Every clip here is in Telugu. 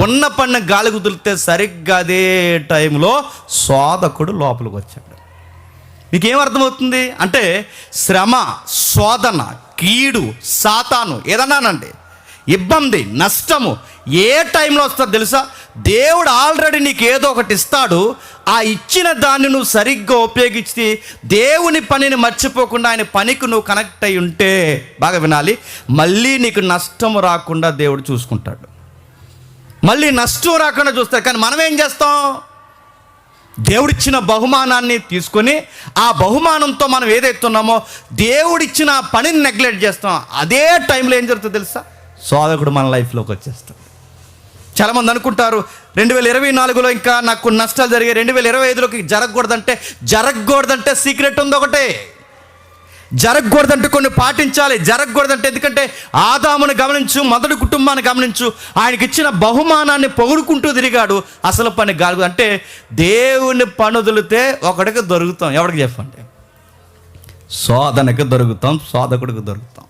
ఉన్న పడిన గాలి కుదిరితే సరిగ్గా అదే టైంలో శోధకుడు లోపలికి వచ్చాడు. నీకేం అర్థమవుతుంది? అంటే శ్రమ శోధన కీడు సాతాను ఏదన్నానండి? ఇబ్బంది నష్టము ఏ టైంలో వస్తుందో తెలుసా? దేవుడు ఆల్రెడీ నీకు ఏదో ఒకటి ఇస్తాడు. ఆ ఇచ్చిన దాన్ని నువ్వు సరిగ్గా ఉపయోగించి దేవుని పనిని మర్చిపోకుండా ఆయన పనికి నువ్వు కనెక్ట్ అయి ఉంటే బాగా వినాలి. మళ్ళీ నీకు నష్టం రాకుండా దేవుడు చూసుకుంటాడు. మళ్ళీ నష్టం రాకుండా చూస్తారు కానీ మనం ఏం చేస్తాం? దేవుడిచ్చిన బహుమానాన్ని తీసుకొని ఆ బహుమానంతో మనం ఏదైతే ఉన్నామో దేవుడిచ్చిన పనిని నెగ్లెక్ట్ చేస్తాం. అదే టైంలో ఏం జరుగుతుందో తెలుసా? సోదకుడు మన లైఫ్లోకి వచ్చేస్తాడు. చాలామంది అనుకుంటారు రెండు వేల ఇరవై నాలుగులో ఇంకా నాకు నష్టాలు జరిగాయి రెండు వేల ఇరవై ఐదులోకి జరగకూడదంటే జరగకూడదంటే సీక్రెట్ ఉంది ఒకటే. జరగకూడదంటే కొన్ని పాటించాలి. జరగకూడదంటే ఎందుకంటే ఆదాముని గమనించు మొదటి కుటుంబాన్ని గమనించు. ఆయనకి ఇచ్చిన బహుమానాన్ని పొగుడుకుంటూ తిరిగాడు. అసలు పని గాలి అంటే దేవుని పనుదిలితే ఒకడికి దొరుకుతాం. ఎవరికి చెప్పండి? శోధనకి దొరుకుతాం శోధకుడికి దొరుకుతాం.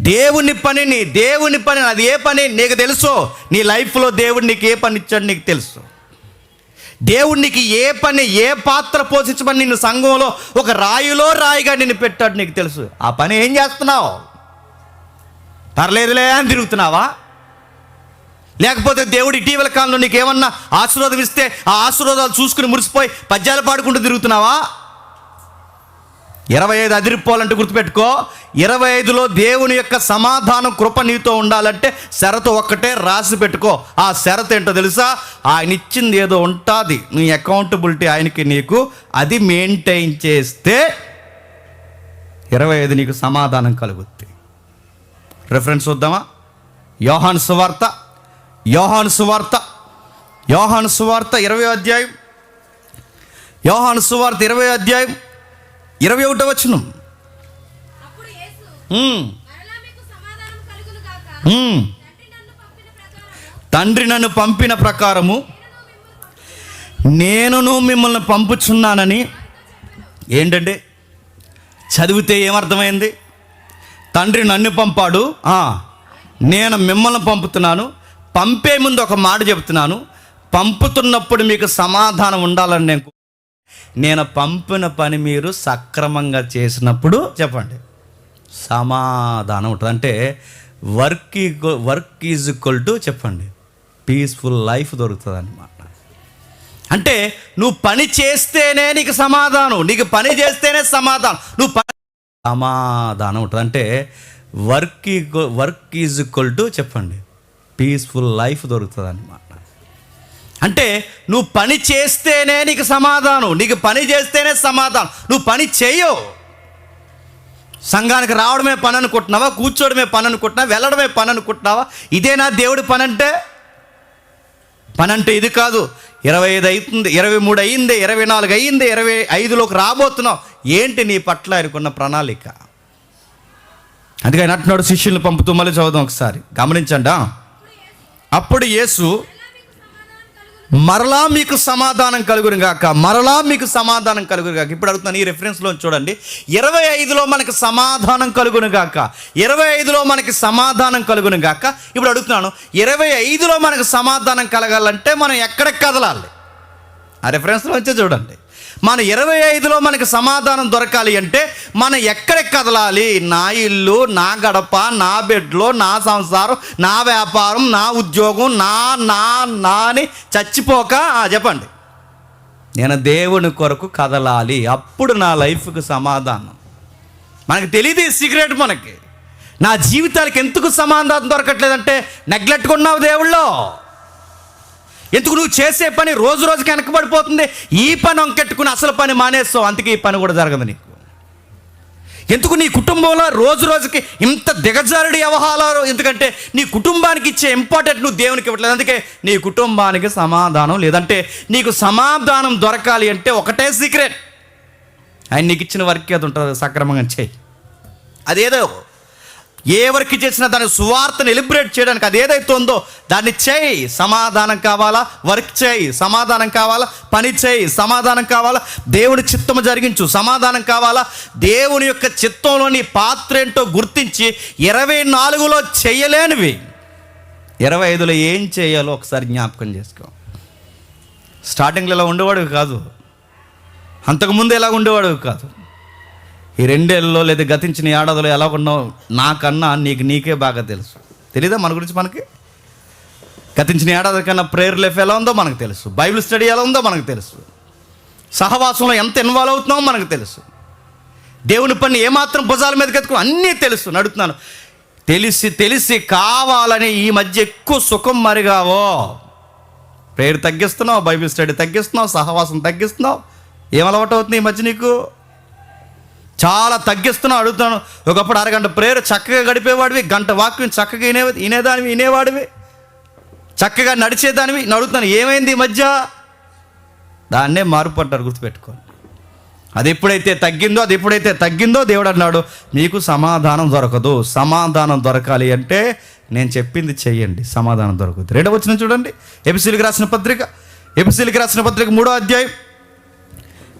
దేవుని పనిని దేవుని పని అది ఏ పని నీకు తెలుసు? నీ లైఫ్లో దేవుడు నీకు ఏ పని ఇచ్చాడు నీకు తెలుసు. దేవుడు ఏ పని ఏ పాత్ర పోషించమని నిన్ను సంఘంలో ఒక రాయిలో రాయిగా నిన్ను పెట్టాడు నీకు తెలుసు. ఆ పని ఏం చేస్తున్నావు? పర్లేదులే అని తిరుగుతున్నావా? లేకపోతే దేవుడు ఇటీవల కాలంలో నీకు ఏమన్నా ఆశీర్వాదం ఇస్తే ఆ ఆశీర్వాదాలు చూసుకుని మురిసిపోయి పద్యాలు పాడుకుంటూ తిరుగుతున్నావా? ఇరవై ఐదు అదిరిపోవాలంటే గుర్తుపెట్టుకో. ఇరవై ఐదులో దేవుని యొక్క సమాధానం కృప నీతో ఉండాలంటే షరతు ఒక్కటే రాసి పెట్టుకో. ఆ షరతు ఏంటో తెలుసా? ఆయన ఇచ్చింది ఏదో ఉంటుంది. నీ అకౌంటబిలిటీ ఆయనకి నీకు. అది మెయింటైన్ చేస్తే ఇరవై ఐదు నీకు సమాధానం కలుగుద్ది. రెఫరెన్స్ చూద్దామా? యోహాను సువార్త. యోహాను సువార్త. యోహాను సువార్త ఇరవై అధ్యాయం. యోహాను సువార్త ఇరవై అధ్యాయం. ఇరవై ఒకటో వచనం. తండ్రి నన్ను పంపిన ప్రకారము నన్ను నేనును మిమ్మల్ని పంపుచున్నానని ఏంటంటే చదివితే ఏమర్థమైంది? తండ్రి నన్ను పంపాడు. నేను మిమ్మల్ని పంపుతున్నాను. పంపే ముందు ఒక మాట చెప్తున్నాను పంపుతున్నప్పుడు మీకు సమాధానం ఉండాలని నేను నేను పంపిన పని మీరు సక్రమంగా చేసినప్పుడు చెప్పండి. సమాధానం ఉంటుంది. అంటే work work is equal to చెప్పండి. పీస్ఫుల్ లైఫ్ దొరుకుతుంది అనమాట అంటే నువ్వు పని చేస్తేనే నీకు సమాధానం నీకు పని చేస్తేనే సమాధానం. నువ్వు పని సమాధానం ఉంటుంది. అంటే work work is equal to చెప్పండి. పీస్ఫుల్ లైఫ్ దొరుకుతుంది అనమాట అంటే నువ్వు పని చేస్తేనే నీకు సమాధానం నీకు పని చేస్తేనే సమాధానం. నువ్వు పని చేయవు సంఘానికి రావడమే పని అనుకుంటున్నావా? కూర్చోవడమే పని అనుకుంటున్నావా? వెళ్ళడమే పని అనుకుంటున్నావా? ఇదేనా దేవుడి పని అంటే? పని అంటే ఇది కాదు. ఇరవై ఐదు అవుతుంది ఇరవై మూడు అయింది ఇరవై నాలుగు అయింది ఇరవై ఐదులోకి రాబోతున్నావు. ఏంటి నీ పట్ల ఆయనకున్న ప్రణాళిక? అందుకని ఆయన అంటున్నాడు శిష్యుల్ని పంపుతూ మళ్ళీ చదువుదాం ఒకసారి. గమనించండి అప్పుడు యేసు మరలా మీకు సమాధానం కలుగురు గాక. మరలా మీకు సమాధానం కలుగురు గాక. ఇప్పుడు అడుగుతున్నాను ఈ రెఫరెన్స్లో చూడండి. ఇరవై ఐదులో మనకి సమాధానం కలుగును గాక. ఇరవై ఐదులో మనకి సమాధానం కలుగును గాక. ఇప్పుడు అడుగుతున్నాను. ఇరవై ఐదులో మనకు సమాధానం కలగాలంటే మనం ఎక్కడికి కదలాలి? ఆ రెఫరెన్స్లో వచ్చే చూడండి. మన ఇరవై ఐదులో మనకి సమాధానం దొరకాలి అంటే మనం ఎక్కడికి కదలాలి? నా ఇల్లు నా గడప నా బెడ్లో నా సంసారం నా వ్యాపారం నా ఉద్యోగం నా నా నా అని చచ్చిపోక చెప్పండి. నేను దేవుని కొరకు కదలాలి. అప్పుడు నా లైఫ్కి సమాధానం. మనకు తెలియదు సీక్రెట్ మనకి. నా జీవితానికి ఎందుకు సమాధానం దొరకట్లేదంటే నెగ్లెక్ట్గా ఉన్నావు దేవుళ్ళో. ఎందుకు నువ్వు చేసే పని రోజు రోజుకి వెనకబడిపోతుంది? ఈ పని అంకెట్టుకుని అసలు పని మానేస్తావు. అందుకే ఈ పని కూడా జరగదు నీకు. ఎందుకు నీ కుటుంబంలో రోజు రోజుకి ఇంత దిగజారుడి వ్యవహారాలు? ఎందుకంటే నీ కుటుంబానికి ఇచ్చే ఇంపార్టెంట్ నువ్వు దేవునికి ఇవ్వట్లేదు. అందుకే నీ కుటుంబానికి సమాధానం లేదంటే నీకు సమాధానం దొరకాలి అంటే ఒకటే సీక్రెట్ ఆయన నీకు ఇచ్చిన వర్క్ అది ఉంటుంది సక్రమంగా చేయి. అదేదో ఏ వర్క్ చేసినా దాని సువార్తను ఎలిబ్రేట్ చేయడానికి అది ఏదైతే ఉందో దాన్ని చేయి. సమాధానం కావాలా? వర్క్ చేయి. సమాధానం కావాలా? పని చేయి. సమాధానం కావాలా? దేవుని చిత్తము జరిగించు. సమాధానం కావాలా? దేవుని యొక్క చిత్తంలోని పాత్ర ఏంటో గుర్తించి ఇరవై నాలుగులో చేయలేనివి. ఇరవై ఐదులో ఏం చేయాలో ఒకసారి జ్ఞాపకం చేసుకో. స్టార్టింగ్లో ఇలా ఉండేవాడివి కాదు. అంతకుముందు ఎలా ఉండేవాడు కాదు. ఈ రెండేళ్ళలో లేదా గతించిన ఏడాదిలో ఎలా ఉన్నావు? నాకన్నా నీకు నీకే బాగా తెలుసు. తెలీదా మన గురించి మనకి? గతించిన ఏడాది కన్నా ప్రేయర్ లైఫ్ ఎలా ఉందో మనకు తెలుసు. బైబిల్ స్టడీ ఎలా ఉందో మనకు తెలుసు. సహవాసంలో ఎంత ఇన్వాల్వ్ అవుతున్నామో మనకు తెలుసు. దేవుని పని ఏమాత్రం భుజాల మీదకి ఎత్తుకో అన్నీ తెలుసు. నడుతున్నాను తెలిసి తెలిసి కావాలని ఈ మధ్య ఎక్కువ సుఖం మరిగావో? ప్రేయర్ తగ్గిస్తున్నావు బైబిల్ స్టడీ తగ్గిస్తున్నావు సహవాసం తగ్గిస్తున్నావు. ఏం అలవాటు అవుతుంది ఈ మధ్య నీకు? చాలా తగ్గిస్తున్నావు అడుగుతాను ఒకప్పుడు అరగంట ప్రేయర్ చక్కగా గడిపేవాడివి గంట వాక్యం చక్కగా వినే వినేదానివి వినేవాడివి. చక్కగా నడిచేదానివి నడుగుతాను ఏమైంది ఈ మధ్య? దాన్నే మార్పు అంటారు గుర్తుపెట్టుకోండి. అది ఎప్పుడైతే తగ్గిందో అది ఎప్పుడైతే తగ్గిందో దేవుడు అన్నాడు మీకు సమాధానం దొరకదు. సమాధానం దొరకాలి అంటే నేను చెప్పింది చెయ్యండి సమాధానం దొరకదు. రెండవ వచ్చిన చూడండి. ఎపిసిలికి రాసిన పత్రిక ఎపిసిలికి రాసిన పత్రిక మూడో అధ్యాయం.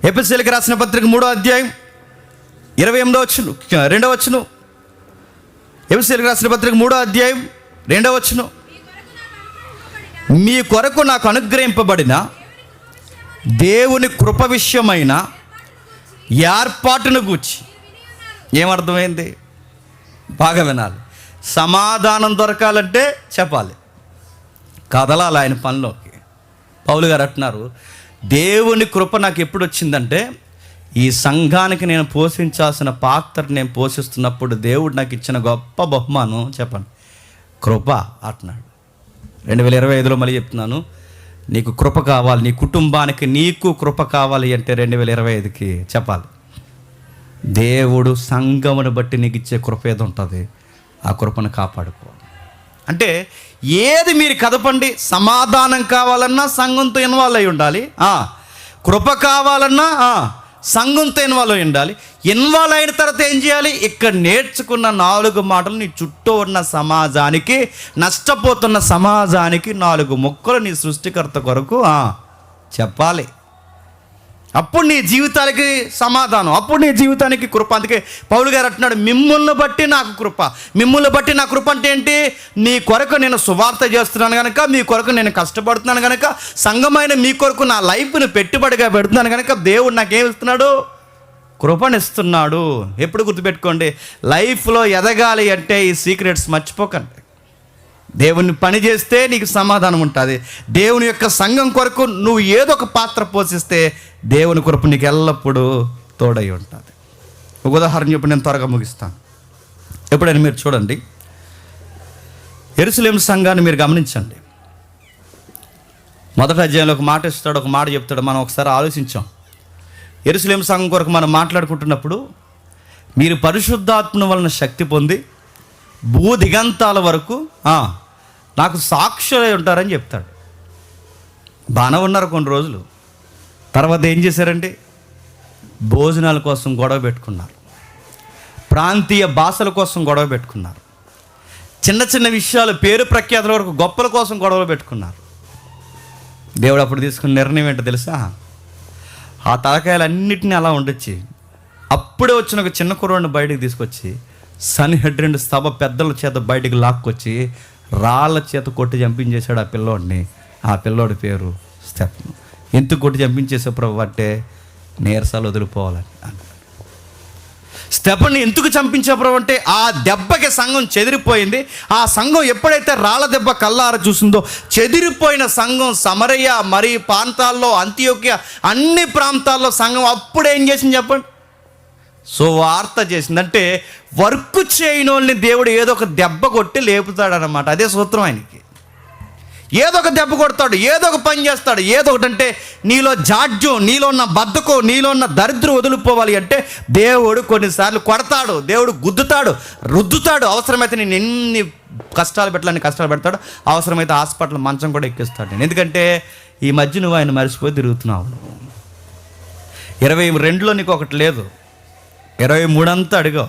ఎపిసిలికి రాసిన పత్రిక మూడో అధ్యాయం. ఇరవై ఎనిమిదో వచ్చును రెండవ వచ్చును ఎపిసిలికి రాసిన పత్రిక మూడో అధ్యాయం రెండవ వచ్చును మీ కొరకు నాకు అనుగ్రహింపబడిన దేవుని కృప విషయమైన ఏర్పాటును గూర్చి. ఏమర్థమైంది? బాగా వినాలి. సమాధానం దొరకాలంటే చెప్పాలి. కదలాలి ఆయన పనిలోకి. పౌలు గారు అంటున్నారు దేవుని కృప నాకు ఎప్పుడు వచ్చిందంటే ఈ సంఘానికి నేను పోషించాల్సిన పాత్ర నేను పోషిస్తున్నప్పుడు దేవుడు నాకు ఇచ్చిన గొప్ప బహుమానం చెప్పండి. కృప అంటున్నాడు. రెండు వేల ఇరవై ఐదులో మళ్ళీ చెప్తున్నాను. నీకు కృప కావాలి నీ కుటుంబానికి నీకు కృప కావాలి అంటే రెండు వేల ఇరవై ఐదుకి చెప్పాలి. దేవుడు సంఘమును బట్టి నీకు ఇచ్చే కృప ఏది ఉంటుంది. ఆ కృపను కాపాడుకో. అంటే ఏది మీరు కదపండి సమాధానం కావాలన్నా సంఘంతో ఇన్వాల్వ్ అయి ఉండాలి. కృప కావాలన్నా సంఘంతో ఇన్వాల్వ్ అయి ఉండాలి. ఇన్వాల్వ్ అయిన తర్వాత ఏం చేయాలి? ఇక్కడ నేర్చుకున్న నాలుగు మాటలు నీ చుట్టూ ఉన్న సమాజానికి నష్టపోతున్న సమాజానికి నాలుగు మొక్కలు నీ సృష్టికర్త కొరకు చెప్పాలి. అప్పుడు నీ జీవితాలకి సమాధానం అప్పుడు నీ జీవితానికి కృప. అందుకే పౌలు గారు అంటున్నాడు మిమ్మల్ని బట్టి నాకు కృప. మిమ్మల్ని బట్టి నా కృప అంటే ఏంటి? నీ కొరకు నేను సువార్త చేస్తున్నాను కనుక మీ కొరకు నేను కష్టపడుతున్నాను కనుక సంఘమైన మీ కొరకు నా లైఫ్ని పెట్టుబడిగా పెడుతున్నాను కనుక దేవుడు నాకేం ఇస్తున్నాడు కృపనిస్తున్నాడు. ఎప్పుడు గుర్తుపెట్టుకోండి లైఫ్లో ఎదగాలి అంటే ఈ సీక్రెట్స్ మర్చిపోకండి. దేవుని పని చేస్తే నీకు సమాధానం ఉంటుంది. దేవుని యొక్క సంఘం కొరకు నువ్వు ఏదో ఒక పాత్ర పోషిస్తే దేవుని కొరకు నీకు ఎల్లప్పుడూ తోడై ఉంటుంది. ఒక ఉదాహరణ చెప్పి నేను త్వరగా ముగిస్తాను. ఎప్పుడైనా మీరు చూడండి. ఎరుసలేం సంఘాన్ని మీరు గమనించండి. మొదటి అధ్యాయంలో ఒక మాట ఇస్తాడు ఒక మాట చెప్తాడు మనం ఒకసారి ఆలోచించాం. ఎరుసలేం సంఘం కొరకు మనం మాట్లాడుకుంటున్నప్పుడు మీరు పరిశుద్ధాత్మ వలన శక్తి పొంది భూ దిగంతాల వరకు నాకు సాక్షులై ఉంటారని చెప్తాడు. బాగానే ఉన్నారు కొన్ని రోజులు. తర్వాత ఏం చేశారండి భోజనాల కోసం గొడవ పెట్టుకున్నారు. ప్రాంతీయ భాషల కోసం గొడవ పెట్టుకున్నారు. చిన్న చిన్న విషయాలు పేరు ప్రఖ్యాతుల వరకు గొప్పల కోసం గొడవలు పెట్టుకున్నారు. దేవుడు అప్పుడు తీసుకున్న నిర్ణయం ఏంటో తెలుసా? ఆ తలకాయలన్నిటిని అలా ఉండొచ్చి అప్పుడే వచ్చిన ఒక చిన్న కుర్రోడిని బయటికి తీసుకొచ్చి సన్ హెడ్ రెండు స్తభ పెద్దల చేత బయటికి లాక్కొచ్చి రాళ్ళ చేత కొట్టి చంపించేశాడు ఆ పిల్లోడిని. ఆ పిల్లోడి పేరు స్టెఫన్ ఎందుకు కొట్టి చంపించేసే ప్రభు అంటే నీరసాలు వదిలిపోవాలని అన్నాడు. స్టెఫన్ ఎందుకు చంపించారు అంటే ఆ దెబ్బకి సంఘం చెదిరిపోయింది. ఆ సంఘం ఎప్పుడైతే రాళ్ళ దెబ్బ కల్లార చూసిందో చెదిరిపోయిన సంఘం సమరయ్య మరి ప్రాంతాల్లో అంత్యోక్య అన్ని ప్రాంతాల్లో సంఘం అప్పుడు ఏం చేసింది చెప్పండి? సో వార్త చేసింది అంటే వర్క్ చేయని వాళ్ళని దేవుడు ఏదో ఒక దెబ్బ కొట్టి లేపుతాడనమాట అదే సూత్రం ఆయనకి. ఏదో ఒక దెబ్బ కొడతాడు ఏదో ఒక పని చేస్తాడు ఏదో ఒకటి అంటే నీలో జాడ్యం నీలో ఉన్న బద్ధకం నీలో ఉన్న దరిద్రం వదిలిపోవాలి అంటే దేవుడు కొన్నిసార్లు కొడతాడు దేవుడు గుద్దుతాడు రుద్దుతాడు. అవసరమైతే నేను ఎన్ని కష్టాలు పెట్టాలని కష్టాలు పెడతాడు అవసరమైతే హాస్పిటల్ మంచం కూడా ఎక్కిస్తాడు నేను. ఎందుకంటే ఈ మధ్య నువ్వు ఆయన మర్చిపోయి తిరుగుతున్నావు. ఇరవై రెండులో నీకు ఒకటి లేదు. ఇరవై మూడంతా అడిగావు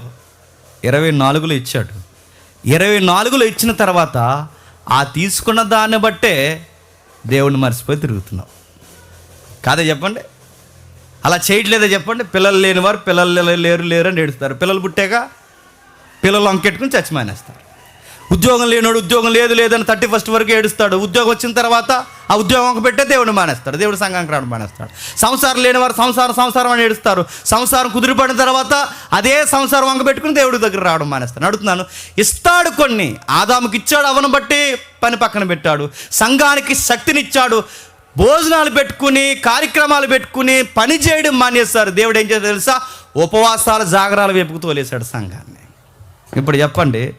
ఇరవై నాలుగులో ఇచ్చాడు. ఇరవై నాలుగులో ఇచ్చిన తర్వాత ఆ తీసుకున్న దాన్ని బట్టే దేవుణ్ణి మర్చిపోయి తిరుగుతున్నావు. కాదే చెప్పండి. అలా చేయట్లేదే చెప్పండి. పిల్లలు లేనివారు పిల్లలు లేరు లేరు అని ఏడుస్తారు. పిల్లలు పుట్టాక పిల్లలు అంకెట్టుకుని చచ్చిమానేస్తారు. ఉద్యోగం లేనోడు ఉద్యోగం లేదు లేదని థర్టీ ఫస్ట్ వరకు ఏడుస్తాడు. ఉద్యోగం వచ్చిన తర్వాత ఆ ఉద్యోగం ఒక పెట్టే దేవుడు మానేస్తాడు. దేవుడు సంఘానికి రావడం మానేస్తాడు. సంసారం లేని వారు సంసారం సంసారం అని ఏడుస్తారు. సంసారం కుదిరిపడిన తర్వాత అదే సంసారం వంక పెట్టుకుని దేవుడి దగ్గర రావడం మానేస్తాడు. అడుగుతున్నాను ఇస్తాడు కొన్ని. ఆదాముకి ఇచ్చాడు అవను బట్టి పని పక్కన పెట్టాడు. సంఘానికి శక్తినిచ్చాడు. భోజనాలు పెట్టుకుని కార్యక్రమాలు పెట్టుకుని పని చేయడం మానేస్తారు దేవుడు ఏం చేస్తాడు తెలుసా? ఉపవాసాలు జాగరాలు వెపుకు తోలేశాడు సంఘాన్ని. ఇప్పుడు చెప్పండి.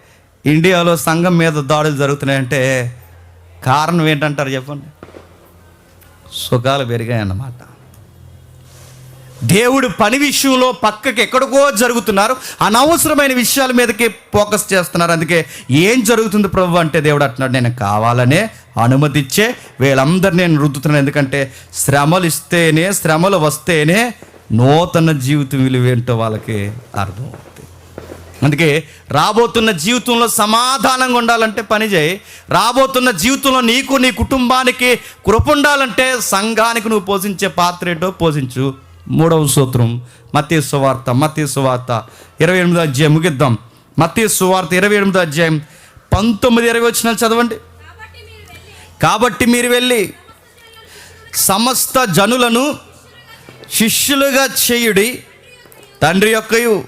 ఇండియాలో సంఘం మీద దాడులు జరుగుతున్నాయంటే కారణం ఏంటంటారు చెప్పండి? సుఖాలు పెరిగాయన్నమాట. దేవుడు పని విషయంలో పక్కకి ఎక్కడికో జరుగుతున్నారు. అనవసరమైన విషయాల మీదకి ఫోకస్ చేస్తున్నారు. అందుకే ఏం జరుగుతుంది ప్రభు అంటే దేవుడు అంటున్నాడు నేను కావాలనే అనుమతిచ్చే వీళ్ళందరినీ నేను రుద్దుతున్నాను. ఎందుకంటే శ్రమలు ఇస్తేనే శ్రమలు వస్తేనే నూతన జీవితం విలువేంటో వాళ్ళకి అర్థం. అందుకే రాబోతున్న జీవితంలో సమాధానంగా ఉండాలంటే పని చేయి. రాబోతున్న జీవితంలో నీకు నీ కుటుంబానికి కృప ఉండాలంటే సంఘానికి నువ్వు పోషించే పాత్ర ఏంటో పోషించు. మూడవ సూత్రం మతీ సువార్త మతీ సువార్త ఇరవై ఎనిమిదో అధ్యాయం ముగిద్దాం. మతీ సువార్త ఇరవై ఎనిమిదో అధ్యాయం పంతొమ్మిది ఇరవై వచ్చిన చదవండి. కాబట్టి మీరు వెళ్ళి కాబట్టి మీరు వెళ్ళి సమస్త జనులను శిష్యులుగా చేయుడి తండ్రి యొక్కయు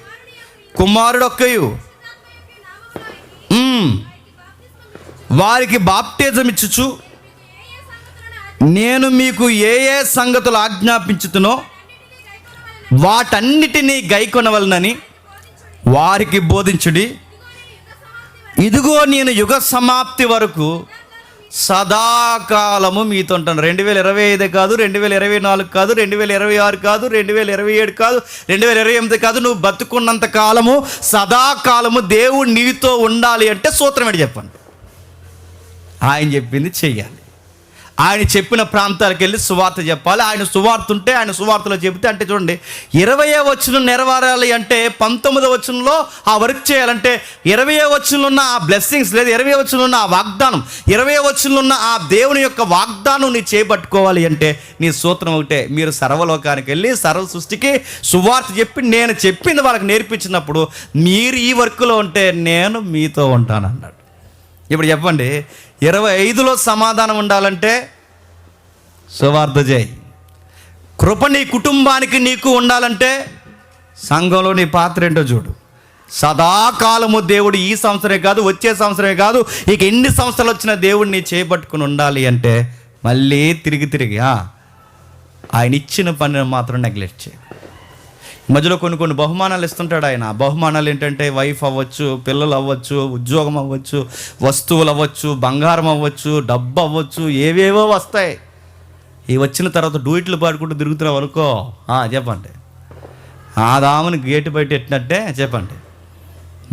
కుమారుడొక్కయు. వారికి బాప్టిజం ఇచ్చుచు నేను మీకు ఏ ఏ సంగతులు ఆజ్ఞాపించుతునో వాటన్నిటినీ గైకొనవలనని వారికి బోధించుడి. ఇదిగో నేను యుగ సమాప్తి వరకు సదాకాలము మీతో ఉంటాను. రెండు వేల ఇరవై ఐదు కాదు రెండు వేల ఇరవై నాలుగు కాదు రెండు వేల ఇరవై ఆరు కాదు రెండు వేల ఇరవై ఏడు కాదు రెండు వేల ఇరవై ఎనిమిది కాదు నువ్వు బతుకున్నంత కాలము సదాకాలము దేవుడు నీతో ఉండాలి అంటే సూత్రం ఏంటి చెప్పండి? ఆయన చెప్పింది చెయ్యాలి. ఆయన చెప్పిన ప్రాంతాలకు వెళ్ళి సువార్త చెప్పాలి. ఆయన సువార్త ఉంటే ఆయన సువార్తలో చెబితే అంటే చూడండి ఇరవయో వచ్చిన నెరవేరాలి అంటే పంతొమ్మిదో వచనంలో ఆ వర్క్ చేయాలంటే ఇరవయో వచనంలో ఉన్న ఆ బ్లెస్సింగ్స్ లేదు ఇరవై వచనంలో ఉన్న ఆ వాగ్దానం ఇరవై వచనంలో ఉన్న ఆ దేవుని యొక్క వాగ్దానం నీ చేపట్టుకోవాలి అంటే నీ సూత్రం ఒకటే మీరు సర్వలోకానికి వెళ్ళి సర్వ సృష్టికి సువార్త చెప్పి నేను చెప్పింది వాళ్ళకి నేర్పించినప్పుడు మీరు ఈ వర్క్లో ఉంటే నేను మీతో ఉంటానన్నాడు. ఇప్పుడు చెప్పండి. ఇరవై ఐదులో సమాధానం ఉండాలంటే సువార్త చేయి కృప నీ కుటుంబానికి నీకు ఉండాలంటే సంఘంలో నీ పాత్ర ఏంటో చూడు. సదాకాలము దేవుడు ఈ సంవత్సరమే కాదు వచ్చే సంవత్సరమే కాదు ఇక ఎన్ని సంవత్సరాలు వచ్చిన దేవుడిని చేపట్టుకుని ఉండాలి అంటే మళ్ళీ తిరిగి తిరిగి ఆయన ఇచ్చిన పనిని మాత్రం నెగ్లెక్ట్ చేయి మధ్యలో కొన్ని కొన్ని బహుమానాలు ఇస్తుంటాడు ఆయన. బహుమానాలు ఏంటంటే వైఫ్ అవ్వచ్చు పిల్లలు అవ్వచ్చు ఉద్యోగం అవ్వచ్చు వస్తువులు అవ్వచ్చు బంగారం అవ్వచ్చు డబ్బు అవ్వచ్చు ఏవేవో వస్తాయి. ఈ వచ్చిన తర్వాత డూయిట్లు పాడుకుంటూ తిరుగుతున్నావు అనుకో. చెప్పండి. ఆ దామని గేటు బయట ఎట్టినట్టే చెప్పండి.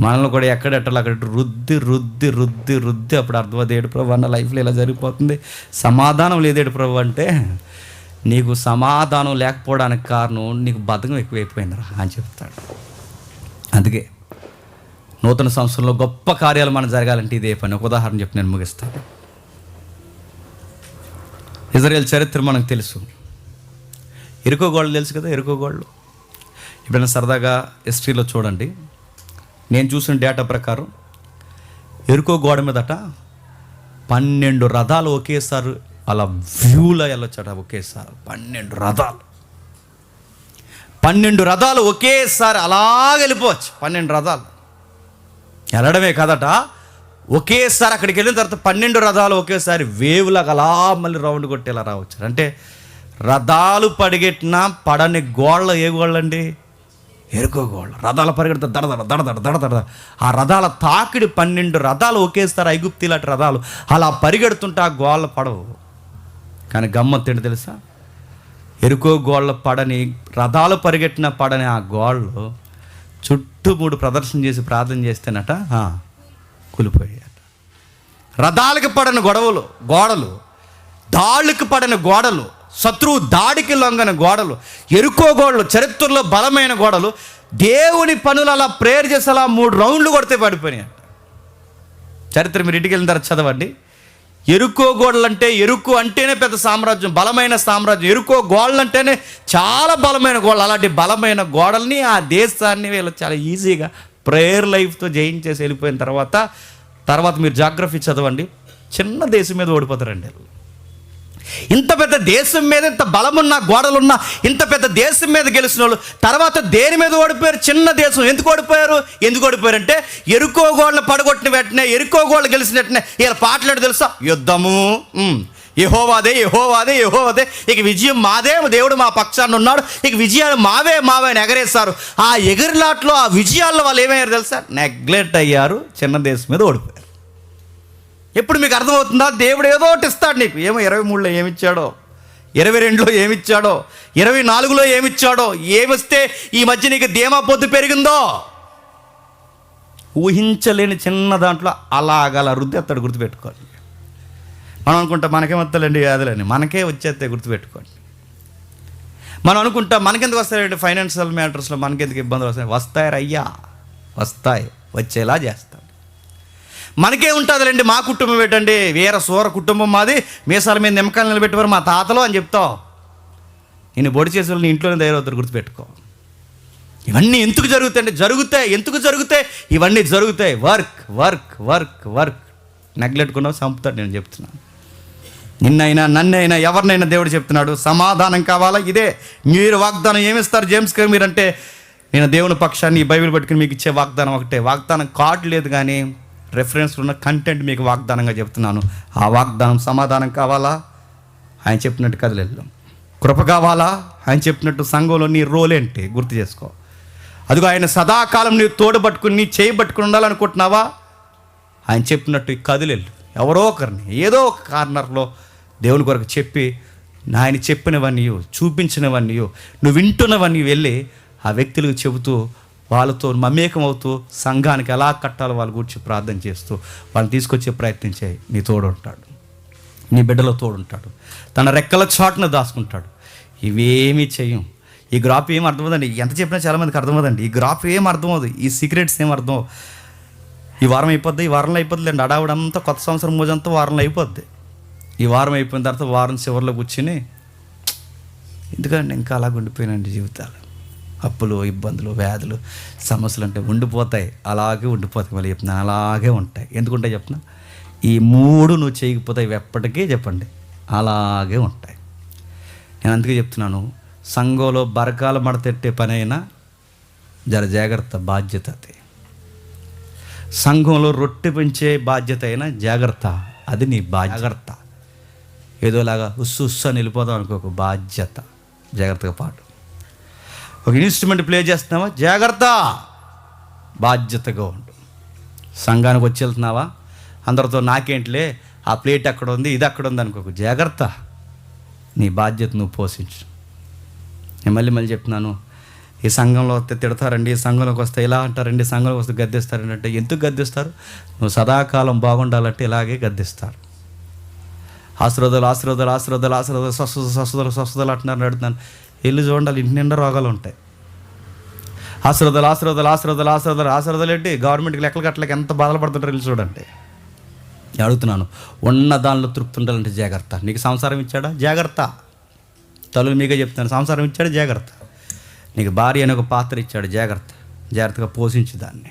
మనల్ని కూడా ఎక్కడ ఎట్టాలి అక్కడ రుద్ది రుద్ది రుద్ది రుద్ది. అప్పుడు అర్థమవుతుంది ఏడు ప్రభు అన్న లైఫ్లో ఇలా జరిగిపోతుంది. సమాధానం లేదేడు ప్రభు అంటే. నీకు సమాధానం లేకపోవడానికి కారణం నీకు బద్ధకం ఎక్కువైపోయిందిరా అని చెప్తాడు. అందుకే నూతన సంవత్సరంలో గొప్ప కార్యాలు మనం జరగాలంటే ఇదే పని. ఒక ఉదాహరణ చెప్పి నేను ముగిస్తాను. ఇజ్రాయెల్ చరిత్ర మనకు తెలుసు. ఎరుకో గోళ్ళు తెలుసు కదా ఎరుకో గోళ్ళు ఎప్పుడైనా సరదాగా హిస్టరీలో చూడండి. నేను చూసిన డేటా ప్రకారం ఎరుకో గోడ మీదట పన్నెండు రథాలు ఒకేసారి అలా వ్యూలో వెళ్ళొచ్చాడు ఒకేసారి. పన్నెండు రథాలు. పన్నెండు రథాలు ఒకేసారి అలా వెళ్ళిపోవచ్చు. పన్నెండు రథాలు. వెళ్ళడమే కదట. ఒకేసారి అక్కడికి వెళ్ళిన తర్వాత పన్నెండు రథాలు ఒకేసారి వేవులాగా అలా మళ్ళీ రౌండ్ కొట్టేలా రావచ్చు. అంటే రథాలు పడిగెట్టిన పడని గోళ్ళ ఏ గోళ్ళండి ఎరుకో గోళ్ళ రథాలు పరిగెడితే దడ దడ దడ దడ దడ దడ. ఆ రథాల తాకిడి పన్నెండు రథాలు ఒకేసారి ఐగుప్తి లాంటి రథాలు అలా పరిగెడుతుంటే ఆ గోళ్ళ పడవు. కానీ గమ్మత్తు ఏంటి తెలుసా? ఎరుకో గోళ్ళ పడని రథాలు పరిగెట్టిన పడని ఆ గోళ్ళు చుట్టూ మూడు ప్రదర్శన చేసి ప్రార్థన చేస్తేనట ఆ, కూలిపోయాయట. రథాలకు పడని గొడవలు గోడలు దాళ్ళకు పడిన గోడలు శత్రువు దాడికి లొంగని గోడలు ఎరుకో గోడలు చరిత్రలో బలమైన గోడలు దేవుని పనులు అలా ప్రేయర్ చేసి అలా మూడు రౌండ్లు కొడితే పడిపోయినాయి చరిత్ర మీరు ఇంటికి వెళ్ళిన తర్వాత చదవండి. ఎరుకో గోడలంటే ఎరుకు అంటేనే పెద్ద సామ్రాజ్యం బలమైన సామ్రాజ్యం. ఎరుకో గోడలు అంటేనే చాలా బలమైన గోడలు. అలాంటి బలమైన గోడల్ని ఆ దేశాన్ని వీళ్ళు చాలా ఈజీగా ప్రేయర్ లైఫ్తో జయించేసి వెళ్ళిపోయిన తర్వాత తర్వాత మీరు జాగ్రఫీ చదవండి. చిన్న దేశం మీద ఓడిపోతారండి వీళ్ళు. ఇంత పెద్ద దేశం మీద ఇంత బలమున్న గోడలున్న ఇంత పెద్ద దేశం మీద గెలిచిన వాళ్ళు తర్వాత దేని మీద ఓడిపోయారు? చిన్న దేశం. ఎందుకు ఓడిపోయారు? ఎందుకు ఓడిపోయారు అంటే ఎరుకో గోడలు పడగొట్టిన వెంటనే ఎరుకో గోడలు గెలిచిన వెంటనే వీళ్ళ పాటలు తెలుసా? యుద్ధము. యహోవాదే యహోవాదే యహోవాదే. ఇక విజయం మాదే దేవుడు మా పక్షాన్ని ఉన్నాడు. ఇక విజయాలు మావే మావే అని ఎగరేస్తారు ఆ ఎగిరిలాట్లో ఆ విజయాల్లో వాళ్ళు ఏమయ్యారు తెలుసా? నెగ్లెక్ట్ అయ్యారు చిన్న దేశం మీద ఓడిపోయారు. ఎప్పుడు మీకు అర్థమవుతుందా? దేవుడు ఏదో ఒకటి ఇస్తాడు నీకు. ఏమో ఇరవై మూడులో ఏమిచ్చాడో? ఇరవై రెండులో ఏమిచ్చాడో? ఇరవై నాలుగులో ఏమిచ్చాడో? ఏమిస్తే ఈ మధ్య నీకు ధీమా పొద్దు పెరిగిందో? ఊహించలేని చిన్న దాంట్లో అలాగలా రుద్ది అత్తడు గుర్తుపెట్టుకోండి. మనం అనుకుంటాం మనకేమొత్తలేండి వ్యాధులని మనకే వచ్చేస్తే గుర్తుపెట్టుకోండి. మనం అనుకుంటాం మనకెందుకు వస్తాయండి? ఫైనాన్షియల్ మ్యాటర్స్లో మనకెందుకు ఇబ్బందులు వస్తాయి? వస్తాయి రయ్యా. వస్తాయి. వచ్చేలా చేస్తాయి. మనకే ఉంటుందిలేండి మా కుటుంబం ఏంటండి? వీర సూర కుటుంబం మాది. మీసాల మీద నిమ్మకాయలు నిలబెట్టేవారు మా తాతలు అని చెప్తావు. నేను బొడి చేసే వాళ్ళని ఇంట్లోనే తయారవుతారు గుర్తుపెట్టుకో. ఇవన్నీ ఎందుకు జరుగుతాయండి? జరుగుతాయి ఎందుకు జరుగుతాయి? ఇవన్నీ జరుగుతాయి. Work work work work. నెగ్లెట్టుకున్నావు చంపుతాడు నేను చెప్తున్నాను నిన్నైనా నన్నైనా ఎవరినైనా దేవుడు చెప్తున్నాడు సమాధానం కావాలా? ఇదే. మీరు వాగ్దానం ఏమిస్తారు జేమ్స్ గారు మీరంటే నేను దేవుని పక్షాన్ని ఈ బైబిల్ పట్టుకుని మీకు ఇచ్చే వాగ్దానం ఒకటే. వాగ్దానం కార్డు లేదు కానీ రెఫరెన్స్ ఉన్న కంటెంట్ మీకు వాగ్దానంగా చెప్తున్నాను. ఆ వాగ్దానం సమాధానం కావాలా? ఆయన చెప్పినట్టు కదలెళ్ళు కృప కావాలా? ఆయన చెప్పినట్టు సంఘంలో నీ రోల్ ఏంటి? గుర్తు చేసుకో. అదిగో ఆయన సదాకాలం నీ తోడు పట్టుకుని నీ చేయి పట్టుకుని ఉండాలనుకుంటున్నావా? ఆయన చెప్పినట్టు కదిలేళ్ళు ఎవరో ఒకరిని ఏదో ఒక కార్నర్లో దేవుని కొరకు చెప్పి ఆయన చెప్పినవన్నీ చూపించినవన్నీ నువ్వు వింటున్నవన్నీ వెళ్ళి ఆ వ్యక్తులకు చెబుతూ వాళ్ళతో మమేకం అవుతూ సంఘానికి ఎలా కట్టాలో వాళ్ళ గురించి ప్రార్థన చేస్తూ వాళ్ళని తీసుకొచ్చే ప్రయత్నం చేయి. నీ తోడు ఉంటాడు నీ బిడ్డలో తోడుంటాడు. తన రెక్కల చాటున దాచుకుంటాడు ఇవేమీ చేయం ఈ గ్రాఫ్ ఏం అర్థమవుదండి? ఎంత చెప్పినా చాలామందికి అర్థమవుదండి. ఈ గ్రాఫ్ ఏం అర్థమవుదు. ఈ సీక్రెట్స్ ఏం అర్థం ఈ వారం అయిపోద్ది ఈ వారంలో అయిపోద్ది అండి అడావుడంతా కొత్త సంవత్సరం మోజంతా వారంలో అయిపోద్ది. ఈ వారం అయిపోయిన తర్వాత వారం చివరిలో కూర్చుని ఎందుకంటే ఇంకా అలా ఉండిపోయినండి జీవితాలు? అప్పులు ఇబ్బందులు వ్యాధులు సమస్యలు అంటే ఉండిపోతాయి. అలాగే ఉండిపోతాయి మళ్ళీ చెప్తున్నాను అలాగే ఉంటాయి. ఎందుకుంటాయి చెప్తున్నా ఈ మూడు నువ్వు చేయకపోతే ఇవి ఎప్పటికీ చెప్పండి. అలాగే ఉంటాయి. నేను అందుకే చెప్తున్నాను సంఘంలో బరకాల మడతెట్టే పని అయినా జర జాగ్రత్త బాధ్యత అది. సంఘంలో రొట్టె పెంచే బాధ్యత అయినా జాగ్రత్త అది నీ జాగ్రత్త. ఏదోలాగా ఉస్సు ఉస్సు అని వెళ్ళిపోదాం అనుకోకు బాధ్యత. జాగ్రత్తగా పాటు ఒక ఇన్స్ట్రుమెంట్ ప్లే చేస్తున్నావా? జాగ్రత్త! బాధ్యతగా ఉండు. సంఘానికి వచ్చి వెళ్తున్నావా? అందరితో నాకేంటిలే? ఆ ప్లేట్ అక్కడ ఉంది? ఇది అక్కడ ఉంది అనుకోకు. జాగ్రత్త! నీ బాధ్యత నువ్వు పోషించు. నేను మళ్ళీ మళ్ళీ చెప్తున్నాను. ఈ సంఘంలో వస్తే తిడతారండి ఈ సంఘంలోకి వస్తే ఇలా అంటారండి ఈ సంఘంలోకి వస్తే గద్దిస్తారండి అంటే ఎందుకు గద్దిస్తారు? నువ్వు సదాకాలం బాగుండాలంటే ఇలాగే గద్దిస్తారు. ఆశీర్వాదాలు ఆశీర్వాదాలు ఆశీర్వాదాలు ఆశీర్వాదాలు స్వస్థత స్వస్థతలు స్వస్థతలు అంటున్నారు అడుగుతున్నాను వెళ్ళి చూడాలి ఇంటి నిండా రోగాలు ఉంటాయి. ఆశ్రదలు ఆశ్రదలు ఆశ్రదలు ఆశ్రదలు ఆశ్రదలు ఏంటి? గవర్నమెంట్కి లెక్కలు కట్టలేక ఎంత బాధలు పడుతుంటారు వెళ్ళి చూడండి. అడుగుతున్నాను ఉన్న దానిలో తృప్తి ఉండాలంటే జాగ్రత్త. నీకు సంసారం ఇచ్చాడా? జాగ్రత్త. తలు మీకే చెప్తాను సంసారం ఇచ్చాడు? జాగ్రత్త. నీకు భార్య అనే ఒక పాత్ర ఇచ్చాడు జాగ్రత్త. జాగ్రత్తగా పోషించు దాన్ని.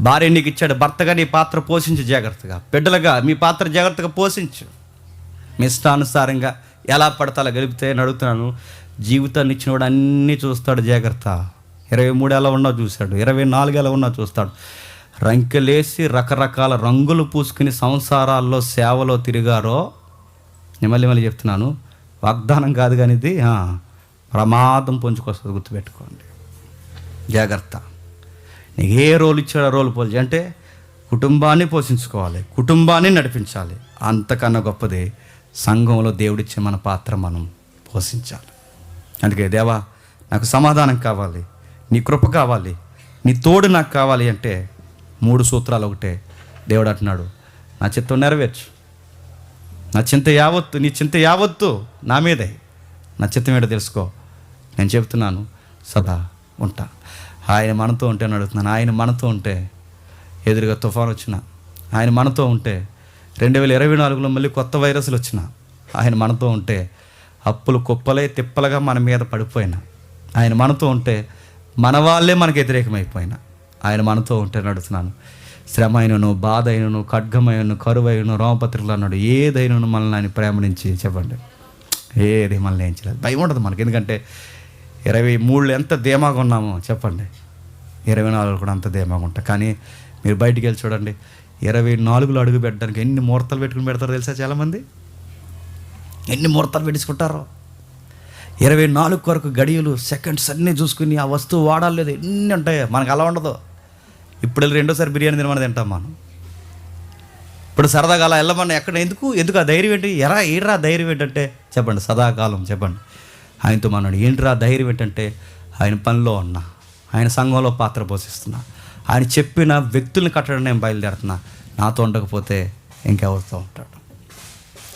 భార్య నీకు ఇచ్చాడు భర్తగా నీ పాత్ర పోషించు జాగ్రత్తగా. బిడ్డలుగా మీ పాత్ర జాగ్రత్తగా పోషించు. మీ ఇష్టానుసారంగా ఎలా పడతాలో గెలిపితే అని అడుగుతున్నాను జీవితాన్ని ఇచ్చినవాడు అన్నీ చూస్తాడు జాగ్రత్త. ఇరవై మూడు ఎలా ఉన్నా చూశాడు. ఇరవై నాలుగు ఎలా ఉన్నా చూస్తాడు. రంకెలేసి రకరకాల రంగులు పూసుకుని సంసారాల్లో సేవలో తిరిగారో నేను మళ్ళీ మళ్ళీ చెప్తున్నాను వాగ్దానం కాదు కానీ ఇది ప్రమాదం పొంచుకొస్తుంది గుర్తుపెట్టుకోండి. జాగ్రత్త. నీకు ఏ రోల్ ఇచ్చాడో రోల్ పోల్చి అంటే కుటుంబాన్ని పోషించుకోవాలి కుటుంబాన్ని నడిపించాలి. అంతకన్నా గొప్పది సంఘంలో దేవుడిచ్చే మన పాత్ర మనం పోషించాలి. అందుకే దేవా నాకు సమాధానం కావాలి నీ కృప కావాలి నీ తోడు నాకు కావాలి అంటే మూడు సూత్రాలు ఒకటే దేవుడు అంటున్నాడు. నా చిత్తం నెరవేర్చు. నా చింత యావత్తు నీ చింత యావత్తు నా మీదే. నా చిత్తం ఏంటో తెలుసుకో. నేను చెప్తున్నాను సదా ఉంటా. ఆయన మనతో ఉంటే అని అడుగుతున్నాను. ఆయన మనతో ఉంటే ఎదురుగా తుఫాన్ వచ్చిన ఆయన మనతో ఉంటే రెండు వేల ఇరవై నాలుగులో మళ్ళీ కొత్త వైరస్లు వచ్చిన ఆయన మనతో ఉంటే అప్పులు కుప్పలే తిప్పలుగా మన మీద పడిపోయినా. ఆయన మనతో ఉంటే మన వాళ్ళే మనకు వ్యతిరేకమైపోయినా. ఆయన మనతో ఉంటే నడుస్తున్నాను. శ్రమ అయినను బాధ అయినను ఖడ్గమైనను కరువైనను రోమపత్రికలు అన్నాడు ఏదైనను మనల్ని ఆయన ప్రేమ నుంచి చెప్పండి. ఏది మనల్ని ఏం చేయలేదు. భయం ఉండదు మనకి. ఎందుకంటే ఇరవై మూడులో ఎంత ధీమాగా ఉన్నామో చెప్పండి. ఇరవై నాలుగు కూడా అంత ధీమాగా ఉంటాయి కానీ మీరు బయటికి వెళ్ళి చూడండి. ఇరవై నాలుగులో అడుగు పెట్టడానికి ఎన్ని ముహూర్తాలు పెట్టుకుని పెడతారో తెలుసా చాలామంది? ఎన్ని ముహూర్తాలు పెట్టించుకుంటారో? ఇరవై నాలుగు వరకు గడియలు సెకండ్స్ అన్నీ చూసుకుని ఆ వస్తువు వాడాలి లేదు. ఎన్ని ఉంటాయి? మనకు అలా ఉండదు. ఇప్పుడు వెళ్ళి రెండోసారి బిర్యానీ తినమని తింటాం మనం. ఇప్పుడు సరదాగా అలా వెళ్ళమని ఎక్కడ? ఎందుకు? ఎందుకు ఆ ధైర్యం ఏంటి? ఎరా ఏడ్రా ధైర్యం ఏంటంటే? చెప్పండి సదాకాలం చెప్పండి. ఆయనతో మనడు ఏంట్రా ధైర్యం ఏంటంటే? ఆయన పనిలో ఉన్నా ఆయన సంఘంలో పాత్ర పోషిస్తున్నా ఆయన చెప్పిన వ్యక్తుల్ని కట్టడం నేను బయలుదేరుతున్నా. నాతో ఉండకపోతే ఇంకెవరితో ఉంటాడు?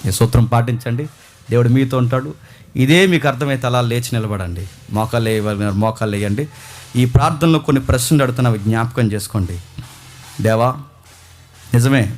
ఈ సూత్రం పాటించండి. దేవుడు మీతో ఉంటాడు. ఇదే మీకు అర్థమైతే అలా లేచి నిలబడండి. మోకాలు వేయగలిగినారు మోకాలు వేయండి ఈ ప్రార్థనలో కొన్ని ప్రశ్నలు అడుగుతున్నవి జ్ఞాపకం చేసుకోండి. దేవా నిజమే.